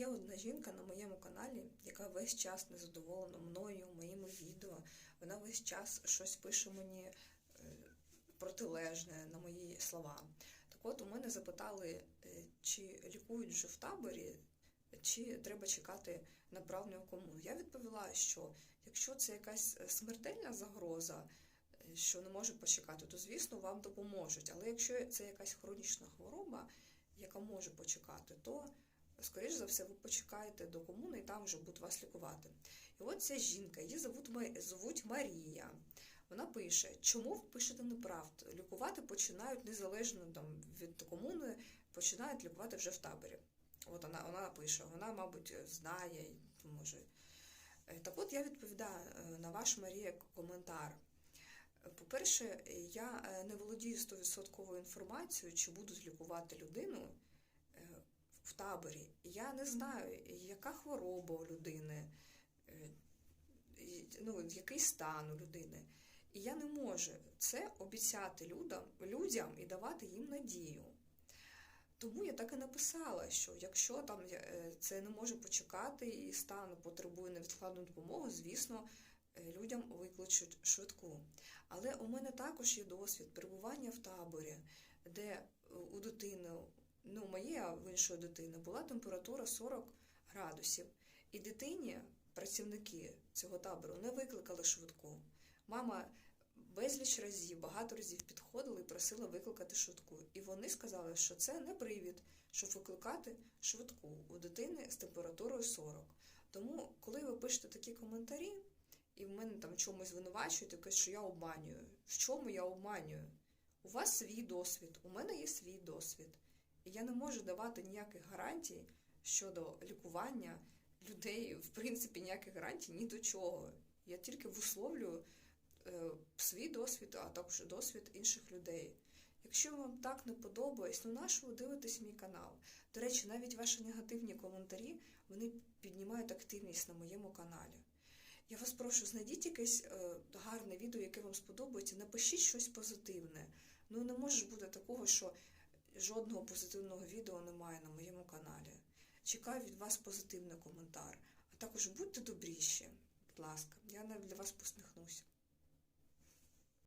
Є одна жінка на моєму каналі, яка весь час незадоволена мною, моїми відео. Вона весь час щось пише мені е, протилежне на мої слова. Так от у мене запитали, е, чи лікують вже в таборі, чи треба чекати направлення в комуну. Я відповіла, що якщо це якась е, смертельна загроза, що не може почекати, то звісно вам допоможуть. Але якщо це якась хронічна хвороба, яка може почекати, то скоріш за все, ви почекаєте до комуни і там вже будуть вас лікувати. І от ця жінка, її звуть, звуть Марія. Вона пише, чому ви пишете неправду? Лікувати починають незалежно там, від комуни, починають лікувати вже в таборі. От вона, вона пише, вона, мабуть, знає, може. Е, Так от я відповідаю е, на ваш Марія коментар. По-перше, я е, не володію 100% інформацією, чи будуть лікувати людину таборі. Я не знаю, яка хвороба у людини, е, ну, який стан у людини. І я не можу це обіцяти людям, людям і давати їм надію. Тому я так і написала, що якщо там е, це не може почекати і стан потребує невідкладної допомоги, звісно, е, людям викличуть швидку. Але у мене також є досвід перебування в таборі, де у дитини, ну, моєї, а в іншої дитини, була температура 40 градусів. І дитині працівники цього табору не викликали швидку. Мама безліч разів, багато разів підходила і просила викликати швидку. І вони сказали, що це не привід, щоб викликати швидку у дитини з температурою 40. Тому, коли ви пишете такі коментарі, і в мене там чомусь звинувачуєте, кажуть, що я обманюю. В чому я обманюю? У вас свій досвід, у мене є свій досвід. Я не можу давати ніяких гарантій щодо лікування людей, в принципі, ніяких гарантій ні до чого. Я тільки висловлюю е, свій досвід, а також досвід інших людей. Якщо вам так не подобається, ну нащо ви дивитесь мій канал? До речі, навіть ваші негативні коментарі вони піднімають активність на моєму каналі. Я вас прошу, знайдіть якесь е, гарне відео, яке вам сподобається, напишіть щось позитивне. Ну не може бути такого, що жодного позитивного відео немає на моєму каналі. Чекаю від вас позитивний коментар. А також будьте добріші, будь ласка, я навіть для вас посміхнуся.